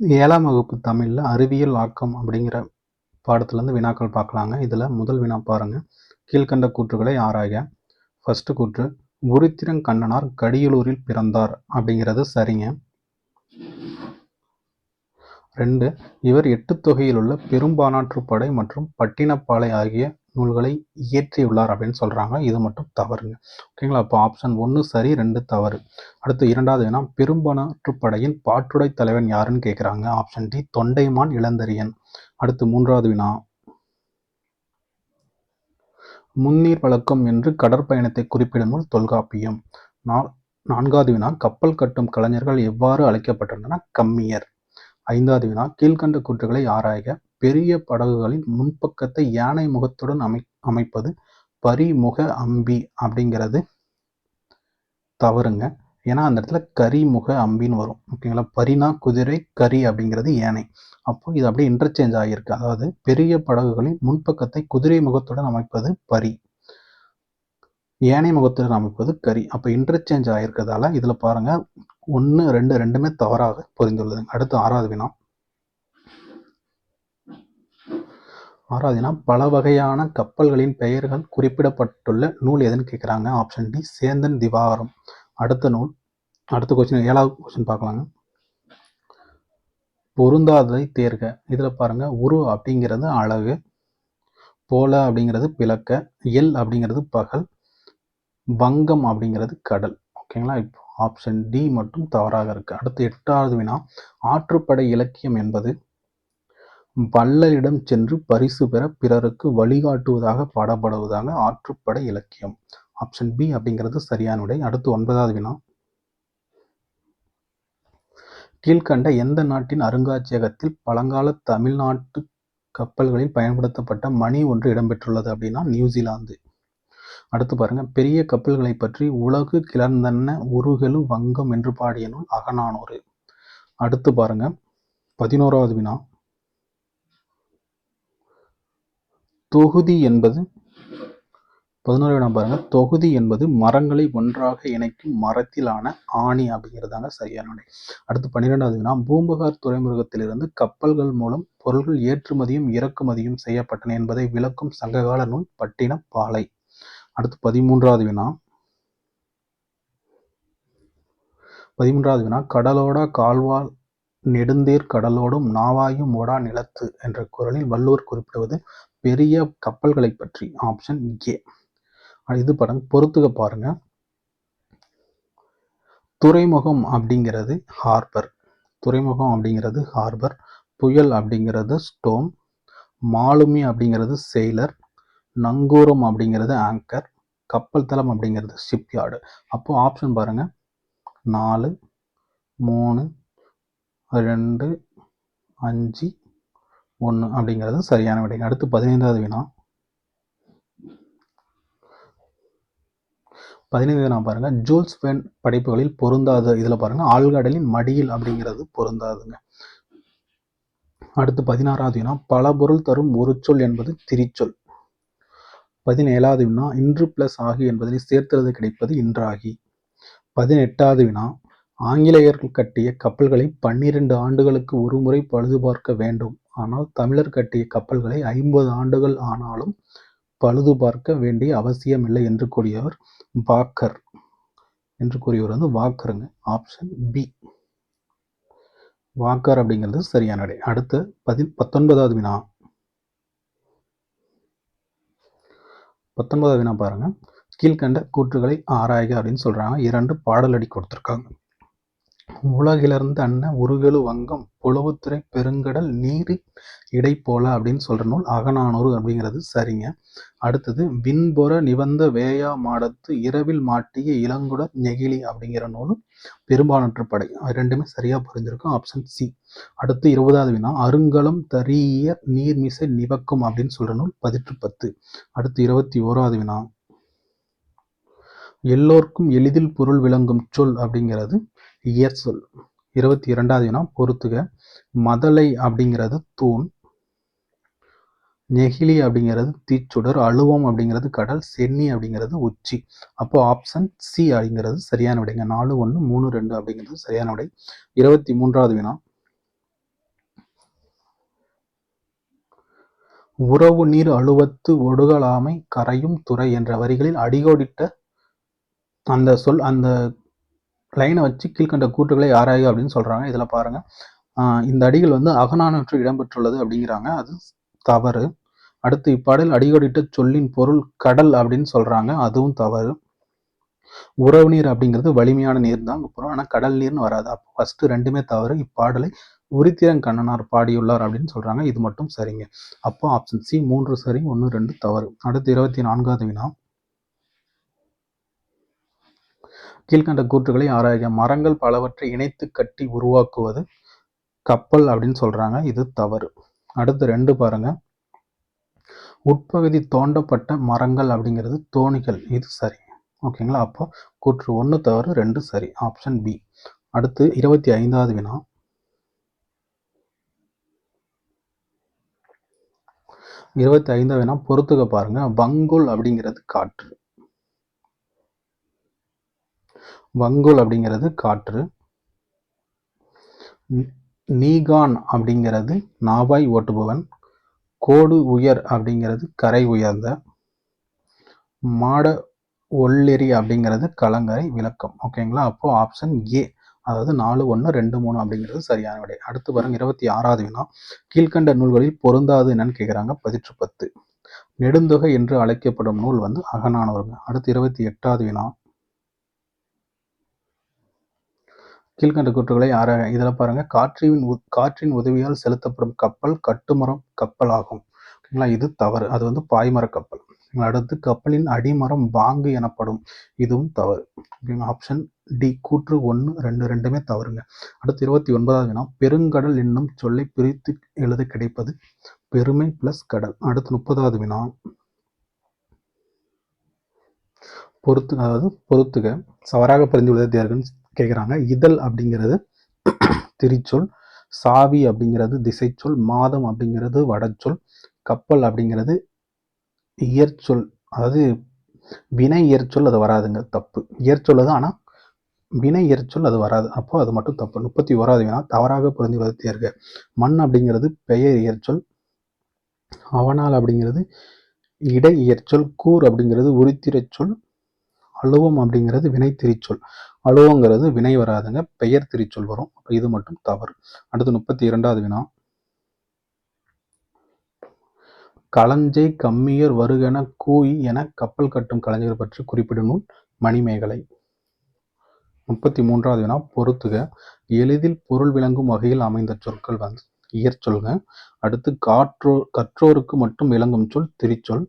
ஏழாம் வகுப்பு தமிழில் அறிவியல் ஆக்கம் அப்படிங்கிற பாடத்துலேருந்து வினாக்கள் பார்க்கலாங்க. இதில் முதல் வினா பாருங்கள் கீழ்கண்ட கூற்றுகளை ஆராய ஃபஸ்ட்டு கூற்று உருத்திரங்கண்ணனார் கடியலூரில் பிறந்தார் அப்படிங்கிறது சரிங்க. ரெண்டு இவர் எட்டு தொகையில் உள்ள பெரும்பானாற்றுப்படை மற்றும் பட்டினப்பாலை ஆகிய நூல்களை இயற்றியுள்ளார் அப்படின்னு சொல்கிறாங்க இது மட்டும் தவறுங்க. ஓகேங்களா அப்போ ஆப்ஷன் ஒன்று சரி ரெண்டு தவறு. அடுத்து இரண்டாவது வினா பெரும்பானாற்றுப்படையின் பாட்டுடை தலைவன் யாருன்னு கேட்குறாங்க ஆப்ஷன் டி தொண்டைமான் இளந்தரியன் அடுத்து மூன்றாவது வினா. முன்னீர் வழக்கம் என்று கடற்பயணத்தை குறிப்பிடும் நூல் தொல்காப்பியம். நா- நான்காவது வினா கப்பல் கட்டும் கலைஞர்கள் எவ்வாறு அழைக்கப்பட்டுள்ளன கம்மியர். ஐந்தாவது வினா கீழ்கண்ட கூற்றுகளை ஆராய்க. பெரிய படகுகளின் முன்பக்கத்தை யானை முகத்துடன் அமை அமைப்பது பரிமுக அம்பி அப்படிங்கிறது தவறுங்க. ஏன்னா அந்த இடத்துல கரிமுக அம்பின்னு வரும். ஓகேங்களா? பரினா குதிரை கரி அப்படிங்கிறது யானை. அப்போ இது அப்படியே இன்டர்ச்சேஞ்ச் ஆகியிருக்கு. அதாவது பெரிய படகுகளின் முன்பக்கத்தை குதிரை முகத்துடன் அமைப்பது பரி. யானை முகத்துடன் அமைப்பது கரி. அப்போ இன்டர்சேஞ்ச் ஆகியிருக்கிறதால இதில் பாருங்கள் ஒன்று ரெண்டு ரெண்டுமே தவறாக புரிந்துள்ளது அடுத்து ஆறாவது வினா. ஆறாவது பல வகையான கப்பல்களின் பெயர்கள் குறிப்பிடப்பட்டுள்ள நூல் எதுன்னு கேட்குறாங்க ஆப்ஷன் டி சேந்தன் திவாகரம் அடுத்த நூல் அடுத்த கொஸ்டின் ஏழாவது கொஸ்டின் பார்க்கலாங்க. பொருந்தாததை தேர்க. இதில் பாருங்கள் உரு அப்படிங்கிறது அழகு போல அப்படிங்கிறது பிளக்க எல் அப்படிங்கிறது பகல் வங்கம் அப்படிங்கிறது கடல். ஓகேங்களா இப்போ ஆப்ஷன் டி மட்டும் தவறாக இருக்குது அடுத்து எட்டாவது வினா ஆற்றுப்படை இலக்கியம் என்பது வள்ளலிடம் சென்று பரிசு பெற பிறருக்கு வழிகாட்டுவதாக பாடப்படுவதாக ஆற்றுப்படை இலக்கியம். ஆப்ஷன் பி அப்படிங்கிறது சரியான விடை அடுத்து ஒன்பதாவது வினா. கீழ்கண்ட எந்த நாட்டின் அருங்காட்சியகத்தில் பழங்கால தமிழ்நாட்டு கப்பல்களில் பயன்படுத்தப்பட்ட மணி ஒன்று இடம்பெற்றுள்ளது அப்படின்னா நியூசிலாந்து அடுத்து பாருங்க. பெரிய கப்பல்களை பற்றி உலகு கிளர்ந்தன்ன உருகெழு வங்கம் என்று பாடிய நூல் அகநானூறு. அடுத்து பாருங்க. பதினோராவது வினா. தொகுதி என்பது பதினோரு வினா தொகுதி என்பது மரங்களை ஒன்றாக இணைக்கும் மரத்திலான ஆணி அப்படிங்கிறதாங்க சரியான விடை அடுத்து பன்னிரெண்டாவது வினா பூம்புகார் துறைமுகத்திலிருந்து கப்பல்கள் மூலம் பொருள்கள் ஏற்றுமதியும் இறக்குமதியும் செய்யப்பட்டன என்பதை விளக்கும் சங்ககால நூல் பட்டினப்பாலை. அடுத்து பதிமூன்றாவது வினா பதிமூன்றாவது வினா கடலோட கால்வால் நெடுந்தேர் கடலோடும் நாவாயும் ஓடா நிலத்து என்ற குரலில் வள்ளுவர் குறிப்பிடுவது பெரிய கப்பல்களை பற்றி ஆப்ஷன் ஏ இது படம். பொறுத்துக்க பாருங்க. துறைமுகம் அப்படிங்கிறது ஹார்பர் துறைமுகம் அப்படிங்கிறது ஹார்பர் புயல் அப்படிங்கிறது ஸ்டோம் மாலுமி அப்படிங்கிறது செயிலர் நங்கூரம் அப்படிங்கிறது ஆங்கர் கப்பல் தளம் அப்படிங்கிறது ஷிப்யார்டு அப்போது ஆப்ஷன் பாருங்கள் நாலு மூணு ரெண்டு அஞ்சு ஒன்று அப்படிங்கிறது சரியான விடை. அடுத்து பதினைந்தாவது வினா. பதினைந்து நான் பாருங்க. ஜூல்ஸ் வென் படைப்புகளில் பொருந்தாது இதில் பாருங்க ஆழ்கடலின் மடியில் அப்படிங்கிறது பொருந்தாதுங்க. அடுத்து பதினாறாவது வினா. பல பொருள் தரும் ஒரு சொல் என்பது திரிச்சொல். பதினேழாவது வினா. இன்று பிளஸ் ஆகி என்பதனை சேர்த்தது கிடைப்பது இன்றாகி. பதினெட்டாவது வினா. ஆங்கிலேயர்கள் கட்டிய கப்பல்களை பன்னிரண்டு ஆண்டுகளுக்கு ஒரு முறை பழுது பார்க்க வேண்டும். ஆனால் தமிழர் கட்டிய கப்பல்களை ஐம்பது ஆண்டுகள் ஆனாலும் பழுது பார்க்க வேண்டிய அவசியமில்லை என்று கூறியவர் வாக்கர் என்று கூறியவர் வந்து வாக்கருங்க. ஆப்ஷன் பி வாக்கர் அப்படிங்கிறது சரியான விடை அடுத்து பதி பத்தொன்பதாவது வினா. பத்தொன்பதாவது வினா பாருங்கள் கீழ்கண்ட கூற்றுகளை ஆராய்க அப்படின்னு சொல்கிறாங்க இரண்டு பாடலடி கொடுத்துருக்காங்க. உலகிலிருந்து அன்ன உருகெழு வங்கம் புலவுத்துறை பெருங்கடல் நீர் இடை போல அப்படின்னு சொல்கிற நூல் அகநானூறு அப்படிங்கிறது. சரிங்க. அடுத்தது விண்பொற நிபந்த வேயா மாடத்து இரவில் மாட்டிய இளங்குடர் நெகிழி அப்படிங்கிற நூலும் பெரும்பாலாற்றுப்படை படை. ரெண்டுமே சரியாக புரிஞ்சிருக்கும். ஆப்ஷன் சி அடுத்து இருபதாவது வினா அருங்கலம் தரிய நீர்மிசை நிவக்கும் அப்படின்னு சொல்கிற நூல் பதிற்று பத்து. அடுத்து இருபத்தி ஓராவது வினா எல்லோருக்கும் எளிதில் பொருள் விளங்கும் சொல் அப்படிங்கிறது இயற்சொல். இருபத்தி இரண்டாவது வினா பொறுத்துக. மதலை அப்படிங்கிறது தூண். நெகிழி அப்படிங்கிறது தீச்சுடர். அழுவம் அப்படிங்கிறது கடல். சென்னி அப்படிங்கிறது உச்சி. அப்போ ஆப்ஷன் சி அப்படிங்கிறது சரியான விடைங்க நாலு ஒன்று மூணு ரெண்டு அப்படிங்கிறது சரியான விடை. இருபத்தி மூன்றாவது வினா உறவு நீர் அழுவத்து ஒடுகலாமை கரையும் துறை என்ற வரிகளில் அடிகோடிட்ட அந்த சொல் அந்த லைனை வச்சு கீழ்கண்ட கூற்றுகளை ஆராயும் அப்படின்னு சொல்கிறாங்க இதில் பாருங்கள் இந்த அடிகள் வந்து அகநானூற்றில் இடம்பெற்றுள்ளது அப்படிங்கிறாங்க. அது தவறு. அடுத்து இப்பாடல் அடிகோடிட்ட சொல்லின் பொருள் கடல் அப்படின்னு சொல்கிறாங்க அதுவும் தவறு. உறவு நீர் அப்படிங்கிறது வலிமையான நீர் தான் அப்புறம் ஆனால் கடல் நீர்னு வராது. அப்போ ஃபஸ்ட்டு ரெண்டுமே தவறு. இப்பாடலை உரித்திரன் கண்ணனார் பாடியுள்ளார் அப்படின்னு சொல்கிறாங்க இது மட்டும் சரிங்க. அப்போ ஆப்ஷன் சி மூன்று சரி ஒன்று ரெண்டு தவறு. அடுத்து இருபத்தி நான்காவது வினா. கீழ்கண்ட கூற்றுகளை ஆராய்க. மரங்கள் பலவற்றை இணைத்து கட்டி உருவாக்குவது கப்பல் அப்படின்னு சொல்றாங்க. இது தவறு. அடுத்து ரெண்டு பாருங்க. உட்பகுதி தோண்டப்பட்ட மரங்கள் அப்படிங்கிறது தோணிகள். இது சரி. ஓகேங்களா அப்போ கூற்று ஒன்று தவறு ரெண்டு சரி. ஆப்ஷன் பி அடுத்து இருபத்தி ஐந்தாவது வினா. இருபத்தி ஐந்தாவது வினா பொறுத்துக்க பாருங்க. பங்குல் அப்படிங்கிறது காற்று. வங்குல் அப்படிங்கிறது காற்று. நீகான் அப்படிங்கிறது நாவாய் ஓட்டுபவன். கோடு உயர் அப்படிங்கிறது கரை உயர்ந்த. மாட ஒல்லெறி அப்படிங்கிறது கலங்கரை விளக்கம். ஓகேங்களா? அப்போ ஆப்ஷன் ஏ அதாவது நாலு ஒன்று ரெண்டு மூணு அப்படிங்கிறது சரியான விடை. அடுத்து பாருங்க இருபத்தி ஆறாவது வினா. கீழ்கண்ட நூல்களில் பொருந்தாது என்னன்னு கேட்குறாங்க பதிற்று பத்து நெடுந்தொகை என்று அழைக்கப்படும் நூல் வந்து அகநானூறுங்க. அடுத்து இருபத்தி எட்டாவது வினா. கீழ்கண்ட கூற்றுகளை ஆராய இதில் பாருங்க. காற்றின் உ- காற்றின் உதவியால் செலுத்தப்படும் கப்பல் கட்டுமரம் கப்பல் ஆகும் ஓகேங்களா? இது தவறு. அது வந்து பாய்மர கப்பல். அடுத்து கப்பலின் அடிமரம் பாங்கு எனப்படும். இதுவும் தவறு. ஓகேங்களா? ஆப்ஷன் டி கூற்று ஒன்று ரெண்டு ரெண்டுமே தவறுங்க. அடுத்து இருபத்தி ஒன்பதாவது வினா பெருங்கடல் என்னும் சொல்லை பிரித்து எழுத கிடைப்பது பெருமை பிளஸ் கடல். அடுத்து முப்பதாவது வினா பொறுத்து அதாவது பொறுத்துக. சவராக பிரிந்துள்ளது தேர்வுன்னு கேட்குறாங்க இதழ் அப்படிங்கிறது திரிச்சொல் சாவி அப்படிங்கிறது திசைச்சொல் மாதம் அப்படிங்கிறது வடச்சொல் கப்பல் அப்படிங்கிறது இயற்சொல். அதாவது வினை இயற்சொல் அது வராதுங்க தப்பு. இயற்சொல் தான் ஆனால் வினை இயற்சொல் அது வராது. அப்போ அது மட்டும் தப்பு. முப்பத்தி ஓராவது வினா தவறாக புரிந்து பொருந்துவது இருக்க மண் அப்படிங்கிறது பெயர் இயற்சொல் அவனால் அப்படிங்கிறது இடை இயற்சொல் கூர் அப்படிங்கிறது உரித்திரச்சொல் அழுவம் அப்படிங்கிறது வினை அலோங்கிறது வினை வராதுங்க. பெயர் திரிச்சொல் வரும். அப்போ இது மட்டும் தவறு. அடுத்து முப்பத்தி இரண்டாவது வினா. களஞ்சை கம்மியர் வருகென கூய் என கப்பல் கட்டும் கலைஞர் பற்றி குறிப்பிடும் நூல் மணிமேகலை. முப்பத்தி மூன்றாவது வினா. பொறுத்துக. எளிதில் பொருள் விளங்கும் வகையில் அமைந்த சொற்கள் வந்து இயற்சொல்க. அடுத்து காற்றோ கற்றோருக்கு மட்டும் விளங்கும் சொல் திரிச்சொல்.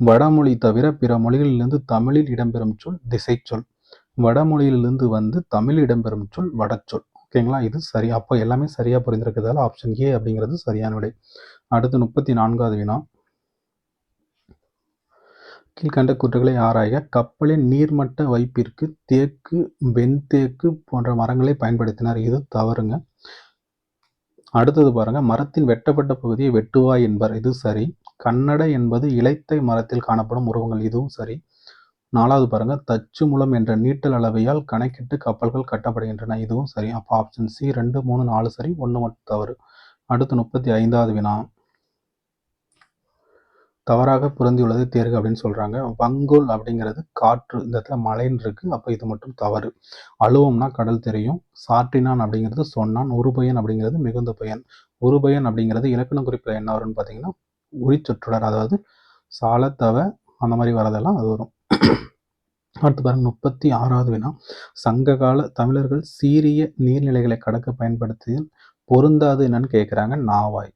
வடமொழி தவிர பிற மொழிகளிலிருந்து தமிழில் இடம்பெறும் சொல் திசைச்சொல். வடமொழியிலிருந்து வந்து தமிழ் இடம்பெறும் சொல் வடச்சொல் ஓகேங்களா? இது சரி. அப்போ எல்லாமே சரியாக புரிந்திருக்கிறதால ஆப்ஷன் ஏ அப்படிங்கிறது சரியான விடை. அடுத்து முப்பத்தி நான்காவது வினா. கீழ்கண்ட கூற்றுகளை ஆராய கப்பலின் நீர்மட்ட வைப்பிற்கு தேக்கு வெண்தேக்கு போன்ற மரங்களை பயன்படுத்தினார். இது தவறுங்க. அடுத்தது பாருங்க. மரத்தின் வெட்டப்பட்ட பகுதியை வெட்டுவாய் என்பர். இது சரி. கன்னட என்பது இலைத்தை மரத்தில் காணப்படும் உருவங்கள். இதுவும் சரி. நாலாவது பாருங்க தச்சு மூலம் என்ற நீட்டல் அளவையால் கணக்கிட்டு கப்பல்கள் கட்டப்படுகின்றன. இதுவும் சரி. அப்போ ஆப்ஷன் சி ரெண்டு மூணு நாலு சரி. ஒன்று மட்டும் தவறு. அடுத்து முப்பத்தி ஐந்தாவது வினா. தவறாக பொருந்தியுள்ளது தேர்க அப்படின்னு சொல்கிறாங்க வங்கோல் அப்படிங்கிறது காற்று. இந்த இடத்துல மலைன்னு இருக்குது அப்போ இது மட்டும் தவறு. அழுவம்னா கடல் தெரியும். சாற்றினான் அப்படிங்கிறது சொன்னான். உருபயன் அப்படிங்கிறது மிகுந்த பயன். உருபயன் அப்படிங்கிறது இலக்கண குறிப்பில் என்ன வரும்னு பார்த்தீங்கன்னா உரிச்சொற்றொடர். அதாவது சாலத்தவ அந்த மாதிரி வரதெல்லாம் அது வரும். அடுத்து பாருங்கள் முப்பத்தி ஆறாவது வினா. சங்ககால தமிழர்கள் சீரிய நீர்நிலைகளை கடக்க பயன்படுத்தியதில் பொருந்தாது என்னன்னு கேட்குறாங்க நாவாய்.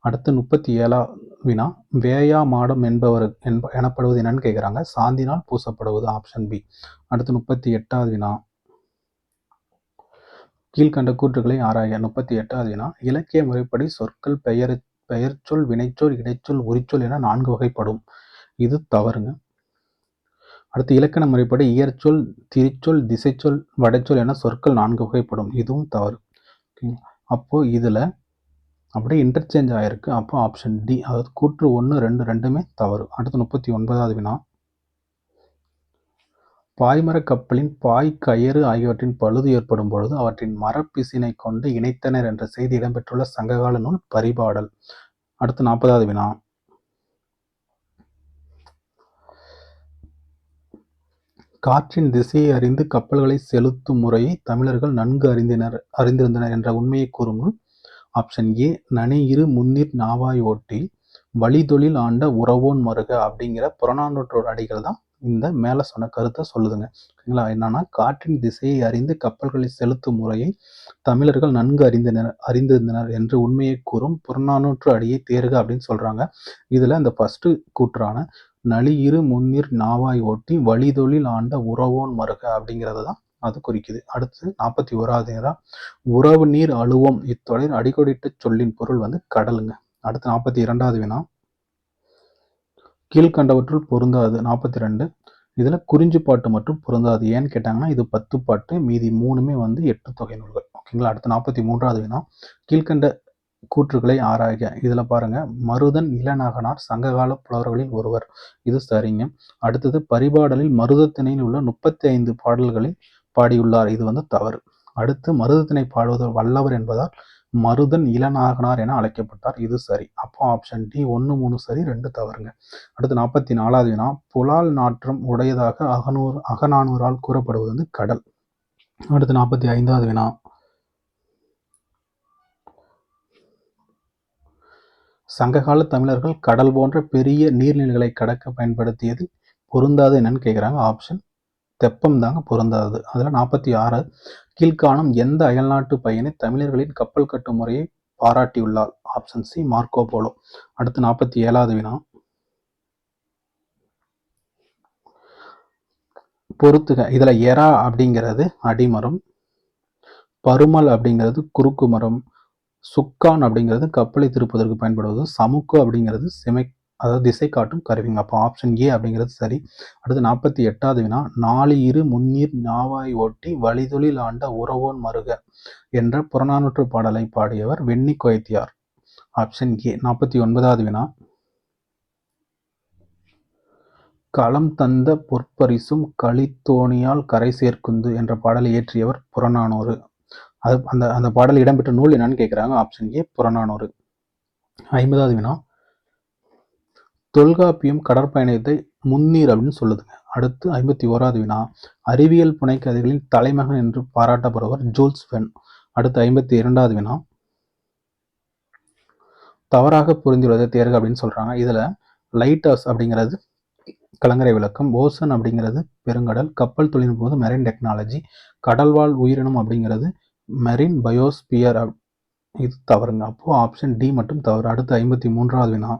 அடுத்து முப்பத்தி ஏழா வினா வேயா மாடம் என்பவர் என்ப எனப்படுவது என்னன்னு கேட்குறாங்க சாந்தினால் பூசப்படுவது ஆப்ஷன் பி அடுத்து முப்பத்தி எட்டாவது வினா. கீழ்கண்ட கூற்றுகளை ஆராய முப்பத்தி எட்டாவது வினா இலக்கிய முறைப்படி சொற்கள் பெயர் பெயர்ச்சொல் வினைச்சொல் இடைச்சொல் உரிச்சொல் என நான்கு வகைப்படும். இது தவறுங்க. அடுத்து இலக்கண முறைப்படி இயற்சொல் திரிச்சொல் திசைச்சொல் வடைச்சொல் என சொற்கள் நான்கு வகைப்படும். இதுவும் தவறு. அப்போது இதில் அப்படியே இன்டர்ச்சேஞ்ச் ஆகிருக்கு அப்போ ஆப்ஷன் டி அதாவது கூற்று ஒன்று ரெண்டு ரெண்டுமே தவறு. அடுத்து முப்பத்தி ஒன்பதாவது வினா. பாய்மர கப்பலின் பாய் கயிறு ஆகியவற்றின் பழுது ஏற்படும் பொழுது அவற்றின் மரப்பிசினை கொண்டு இணைத்தனர் என்ற செய்தி இடம்பெற்றுள்ள சங்ககால நூல் பரிபாடல். அடுத்து நாற்பதாவது வினா. காற்றின் திசையை அறிந்து கப்பல்களை செலுத்தும் முறையை தமிழர்கள் நன்கு அறிந்தனர் அறிந்திருந்தனர் என்ற உண்மையை கூறும் நூல் ஆப்ஷன் ஏ நனி இரு முன்னிற் நாவாய் ஓட்டி வழிதொழில் ஆண்ட உறவோன் மருக அப்படிங்கிற புறநானூற்றோட அடிகள் தான் இந்த மேலே சொன்ன கருத்தை சொல்லுதுங்க. ஓகேங்களா என்னன்னா காற்றின் திசையை அறிந்து கப்பல்களை செலுத்தும் முறையை தமிழர்கள் நன்கு அறிந்தனர் அறிந்திருந்தனர் என்று உண்மையை கூறும் புறநானூற்று அடியை தேர்க அப்படின்னு சொல்றாங்க. இதுல இந்த ஃபர்ஸ்ட் கூற்றான நளியிரு முன்னிர் முன்னிற் நாவாய் ஓட்டி வழிதொழில் ஆண்ட உறவோன் மருக அப்படிங்கிறது தான் அது குறிக்குது. அடுத்து நாற்பத்தி ஓராவது நேரம் உறவு நீர் அழுவோம். இத்தொடர் அடிக்கொடிட்டு சொல்லின் பொருள் வந்து கடலுங்க. அடுத்து நாற்பத்தி இரண்டாவது வினா கீழ்கண்டவற்றுள் பொருந்தாது. நாற்பத்தி ரெண்டு இதில் குறிஞ்சி பாட்டு மட்டும் பொருந்தாது. ஏன்னு கேட்டாங்கன்னா இது பத்து பாட்டு மீதி மூணுமே வந்து எட்டு தொகை நூல்கள். ஓகேங்களா? அடுத்து நாற்பத்தி மூன்றாவது வினா கீழ்கண்ட கூற்றுகளை ஆராய்க. இதில் பாருங்கள் மருதன் இளநகனார் சங்ககால புலவர்களில் ஒருவர். இது சரிங்க. அடுத்தது பரிபாடலில் மருதத்திணையில் உள்ள முப்பத்தி ஐந்து பாடல்களை பாடியுள்ளார். இது வந்து தவறு. அடுத்து மருதத்திணை பாடுவதர் வல்லவர் என்பதால் மருதன் இளநாகனார் என அழைக்கப்பட்டார். இது சரி. அப்போ ஆப்ஷன் டி ஒன்று மூணு சரி ரெண்டு தவறுங்க. அடுத்து நாற்பத்தி நாலாவது வினா புலால் நாற்றம் உடையதாக அகநூறு அகநானூரால் கூறப்படுவது வந்து கடல். அடுத்து நாற்பத்தி ஐந்தாவது வினா சங்ககால தமிழர்கள் கடல் போன்ற பெரிய நீர்நிலைகளை கடக்க பயன்படுத்தியது பொருந்தாது என்னன்னு கேட்குறாங்க ஆப்ஷன் தெப்பம் தாங்க பொருந்தாது. அதில் நாற்பத்தி ஆறு கீழ்காணும் எந்த அயல்நாட்டு பையனை தமிழர்களின் கப்பல் கட்டும் முறையை பாராட்டியுள்ளார்? Option C Marco Polo. அடுத்து நாற்பத்தி ஏழாவது வினா. பொறுத்துக இதில் எரா அப்படிங்கிறது அடிமரம் பருமல் அப்படிங்கிறது குறுக்கு மரம் சுக்கான் அப்படிங்கிறது கப்பலை திருப்பதற்கு பயன்படுவது சமுக்கு அப்படிங்கிறது சிமை அதாவது திசை காட்டும் கருவிங்க. அப்போ ஆப்ஷன் ஏ அப்படிங்கிறது சரி. அடுத்து நாற்பத்தி எட்டாவது வினா நாலு இரு முன்னீர் நாவாய் ஓட்டி வழிதொழில் ஆண்ட உறவோன் மருக என்ற புறநானூற்று பாடலை பாடியவர் வெண்ணி கொய்த்தியார். ஆப்ஷன் ஏ நாற்பத்தி ஒன்பதாவது வினா. களம் தந்த பொற்பரிசும் களித்தோணியால் கரை சேர்க்குந்து என்ற பாடலை இயற்றியவர் புறநானூறு. அது அந்த அந்த பாடல் இடம்பெற்ற நூல் என்னன்னு கேட்குறாங்க ஆப்ஷன் ஏ புறநானூறு. ஐம்பதாவது வினா. தொல்காப்பியம் கடற்பயணத்தை முன்னீர் அப்படின்னு சொல்லுதுங்க. அடுத்து ஐம்பத்தி ஓராவது வினா. அறிவியல் புனைக்கதைகளின் தலைமகன் என்று பாராட்டப்படுவர் ஜூல்ஸ் வென் அடுத்து ஐம்பத்தி இரண்டாவது வினா. தவறாக புரிந்துள்ளதை தேர்க அப்படின்னு சொல்கிறாங்க இதில் லைட்டர்ஸ் அப்படிங்கிறது கலங்கரை விளக்கம் ஓசன் அப்படிங்கிறது பெருங்கடல் கப்பல் தொழில்நுட்பம் மெரைன் டெக்னாலஜி கடல்வாழ் உயிரினம் அப்படிங்கிறது மெரின் பயோஸ்பியர் இது தவறுங்க. அப்போது ஆப்ஷன் டி மட்டும் தவறு. அடுத்து ஐம்பத்தி மூன்றாவது வினா.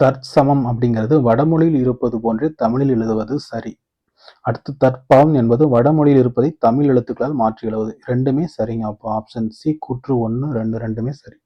தற்சமம் அப்படிங்கிறது வடமொழியில் இருப்பது போன்றே தமிழில் எழுதுவது சரி. அடுத்து தற்பாவம் என்பது வடமொழியில் இருப்பதை தமிழ் எழுத்துக்களால் மாற்றி எழுவது. ரெண்டுமே சரிங்க. அப்போ ஆப்ஷன் சி கூற்று ஒன்று ரெண்டு ரெண்டுமே சரி.